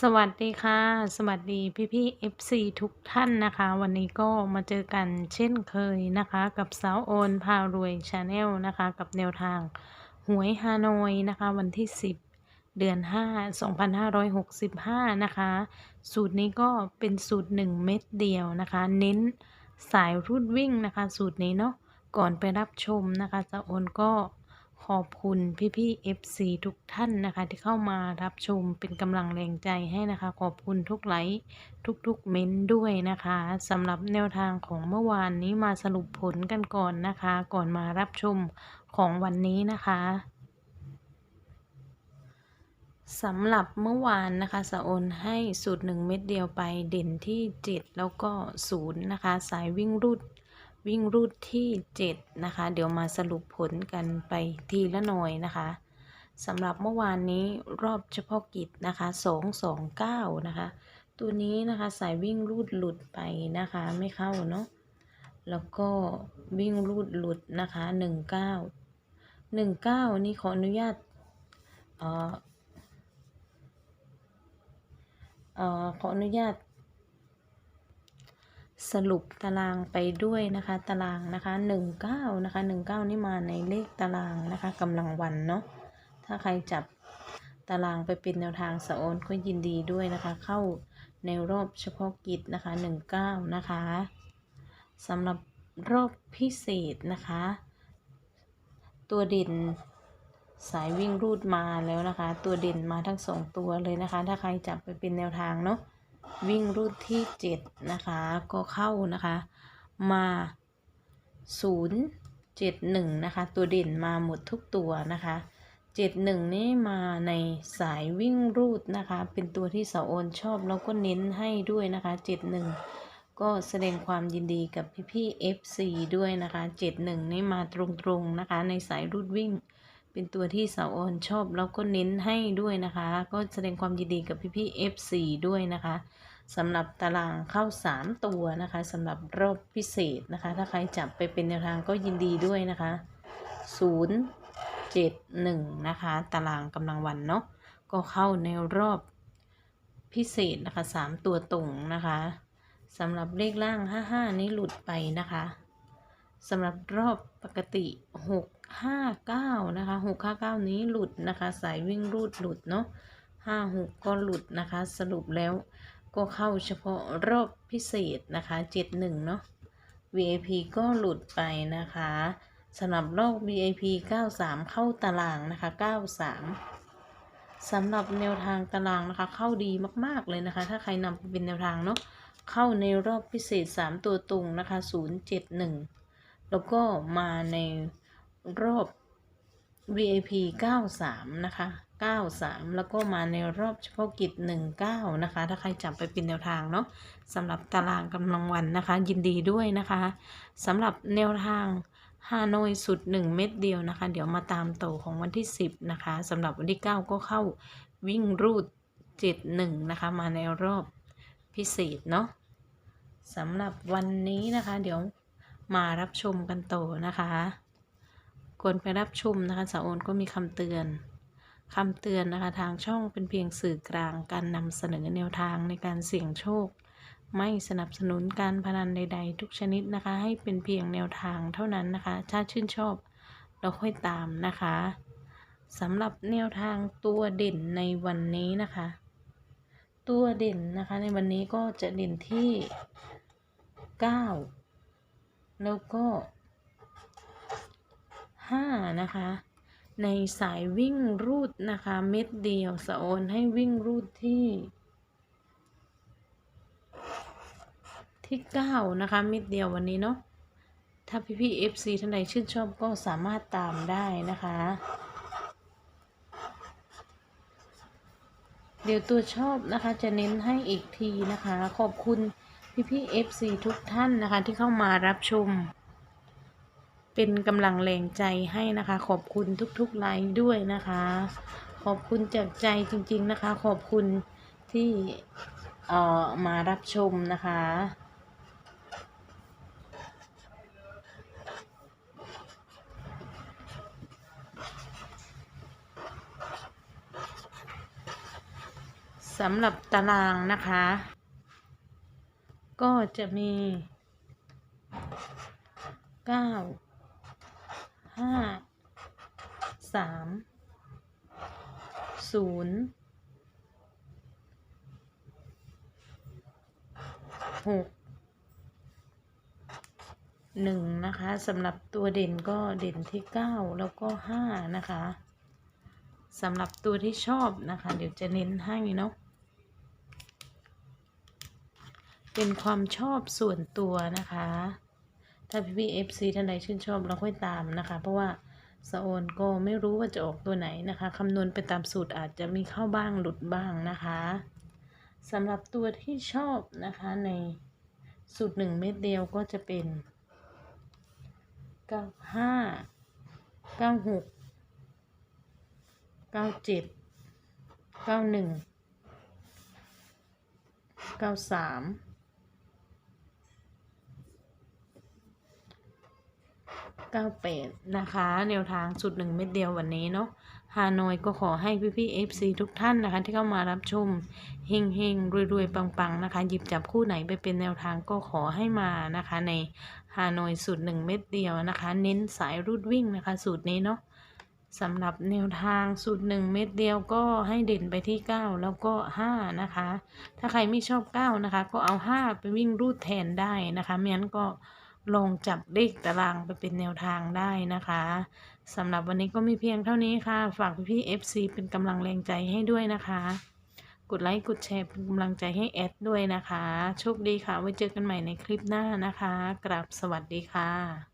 สวัสดีค่ะ สวัสดีพี่พี่ FC ทุกท่านนะคะ วันนี้ก็มาเจอกันเช่นเคยนะคะ กับสาวโอนพารวยชาแนลนะคะ กับแนวทางหวยฮานอยนะคะ วันที่ 10 เดือน 5 2565 นะคะ สูตรนี้ก็เป็นสูตร 1 เม็ดเดียวนะคะ เน้นสายรูดวิ่งนะคะ สูตรนี้เนาะก่อนไปรับชมนะคะสาวโอนก็ ขอบคุณพี่ๆ FC ทุกท่านนะคะ ที่เข้ามารับชมเป็นกำลังแรงใจให้นะคะ ขอบคุณทุกไลค์ทุกๆเม้นด้วยนะคะสำหรับแนวทางของเมื่อวานนี้มาสรุปผลกันก่อนนะคะ ก่อนมารับชมของวันนี้นะคะสำหรับเมื่อวานนะคะสะโอนให้สูตรหนึ่งเม็ดเดียวไปเด่นที่ 7 แล้วก็ 0 นะคะ สายวิ่งรูด วิ่งรูดที่ 7 นะคะ เดี๋ยวมาสรุปผลกันไปทีละหน่อยนะคะสำหรับเมื่อวานนี้รอบเฉพาะกิจนะคะ 229 นะคะ ตัวนี้นะคะสายวิ่งรูดหลุดไปนะคะไม่เข้าเนาะแล้วก็วิ่งรูดหลุดนะคะ 19 19 นี่ขออนุญาตเอ่อเอ่อขออนุญาต สรุปตารางไปด้วยนะคะ ตารางนะคะหนึ่งเก้านะคะหนึ่งเก้านี่มาในเลขตารางนะคะกำลังวันเนาะถ้าใครจับตารางไปเป็นแนวทางสะโอนก็ยินดีด้วยนะคะ เข้าในรอบเฉพาะกิจนะคะหนึ่งเก้านะคะสำหรับรอบพิเศษนะคะ ตัวเด่นสายวิ่งรูดมาแล้วนะคะ ตัวเด่นมาทั้งสองตัวเลยนะคะ ถ้าใครจับไปเป็นแนวทางเนาะ วิ่งรูดที่7นะคะ ก็เข้านะคะ มา0 7 1นะคะ ตัวเด่นมาหมดทุกตัวนะคะ71นี่มาในสายวิ่งรูดนะคะ เป็นตัวที่สาวโอนชอบแล้วก็เน้นให้ด้วยนะคะ71ก็แสดงความยินดีกับพี่ๆ FC ด้วยนะคะ 71 นี่มาตรงๆนะคะ ในสายรูดวิ่ง เป็นตัวที่สาวออนชอบแล้วก็เน้นให้ด้วยนะคะ ก็แสดงความยินดีกับพี่ๆ FC ด้วยนะคะสำหรับตารางเข้า 3 ตัวนะคะสำหรับรอบพิเศษนะคะ ถ้าใครจับไปเป็นแนวทางก็ยินดีด้วยนะคะ 0 7 1 นะคะ ตารางกำลังวันเนาะก็เข้าในรอบพิเศษนะคะ 3 ตัวตรงนะคะสำหรับเลขล่าง 55 นี้หลุดไปนะคะสำหรับรอบปกติ 659นะคะ659นี้หลุดนะคะ สายวิ่งรูดหลุดเนาะ56ก็หลุดนะคะ สรุปแล้วก็เข้าเฉพาะรอบพิเศษนะคะ71เนาะ VIP ก็หลุดไปนะคะสำหรับรอบ VIP 93 เข้าตารางนะคะ 93 สำหรับแนวทางตารางนะคะ เข้าดีมากๆเลยนะคะ ถ้าใครนำไปเป็นแนวทางเนาะเข้าในรอบพิเศษ 3 ตัวตรงนะคะ 071 แล้วก็มาใน รอบ VIP 93 นะคะ 93 แล้วก็มาในรอบเฉพาะกิจ 19 นะคะ ถ้าใครจับไปเป็นแนวทางเนาะสำหรับตารางกำลังวันนะคะ ยินดีด้วยนะคะสำหรับแนวทางฮานอยสุด 1 เม็ดเดียวนะคะ เดี๋ยวมาตามโตของวันที่ 10 นะคะสำหรับวันที่ 9 ก็เข้าวิ่งรูด 71 นะคะ มาในรอบพิเศษเนาะสำหรับวันนี้นะคะ เดี๋ยวมารับชมกันโตนะคะ ก่อนไปรับชมนะคะสาวโอนก็มีคำเตือนคำเตือนนะคะทางช่องเป็นเพียงสื่อกลางการนำเสนอแนวทางในการเสี่ยงโชค ไม่สนับสนุนการพนันใด ๆ ทุกชนิดนะคะ ให้เป็นเพียงแนวทางเท่านั้นนะคะ ถ้าชื่นชอบเราค่อยตามนะคะสำหรับแนวทางตัวเด่นในวันนี้นะคะ ตัวเด่นนะคะในวันนี้ก็จะเด่นที่ 9 แล้วก็ 5 นะคะ ในสายวิ่งรูดนะคะ เม็ดเดียวสะโอนให้วิ่งรูดที่ ที่ 9 นะคะ เม็ดเดียววันนี้เนาะถ้าพี่พี่ FC ท่านใดชื่นชอบก็สามารถตามได้นะคะ เดี๋ยวตัวชอบนะคะจะเน้นให้อีกทีนะคะ ขอบคุณพี่พี่ FC ทุกท่านนะคะที่เข้ามารับชม เป็นกำลังแรงใจให้นะคะ ขอบคุณทุกๆไลค์ด้วยนะคะ ขอบคุณจากใจจริง ๆนะคะ ขอบคุณที่เอ่อมารับชมนะคะสำหรับตารางนะคะ ก็จะมีเก้า ห้าสามศูนย์หกหนึ่งนะคะสำหรับตัวเด่นก็เด่นที่เก้าแล้วก็ห้านะคะสำหรับตัวที่ชอบนะคะ เดี๋ยวจะเน้นให้เนาะเป็นความชอบส่วนตัวนะคะ ถ้าพี่พี่เอฟซีท่านใดชื่นชอบเราค่อยตามนะคะ เพราะว่าสโอนก็ไม่รู้ว่าจะออกตัวไหนนะคะคำนวณไปตามสูตรอาจจะมีเข้าบ้างหลุดบ้างนะคะสำหรับตัวที่ชอบนะคะในสูตรหนึ่งเม็ดเดียวก็จะเป็นเก้าห้าเก้าหกเก้าเจ็ดเก้าหนึ่งเก้าสาม 98 นะคะ แนวทางสุดหนึ่งเม็ดเดียววันนี้เนาะฮานอยก็ขอให้พี่พี่ FC ทุกท่านนะคะ ที่เข้ามารับชมเฮงเฮงรวยรวยปังปังๆ นะคะ หยิบจับคู่ไหนไปเป็นแนวทางก็ขอให้มานะคะ ในฮานอยสูตรหนึ่งเม็ดเดียวนะคะ เน้นสายรูดวิ่งนะคะ สูตรนี้เนาะสำหรับแนวทางสูตรหนึ่งเม็ดเดียวก็ให้เด่นไปที่ 9 แล้วก็ 5 นะคะ ถ้าใครไม่ชอบ 9 นะคะ ก็เอา 5 ไปวิ่งรูดแทนได้นะคะไม่งั้นก็ ลองจับเลขตารางไปเป็นแนวทางได้นะคะสำหรับวันนี้ก็มีเพียงเท่านี้ค่ะ ฝากพี่ๆ FC เป็นกำลังแรงใจให้ด้วยนะคะ กดไลค์ กดแชร์เป็นกำลังใจให้แอดด้วยนะคะ โชคดีค่ะ ไว้เจอกันใหม่ในคลิปหน้านะคะ กราบสวัสดีค่ะ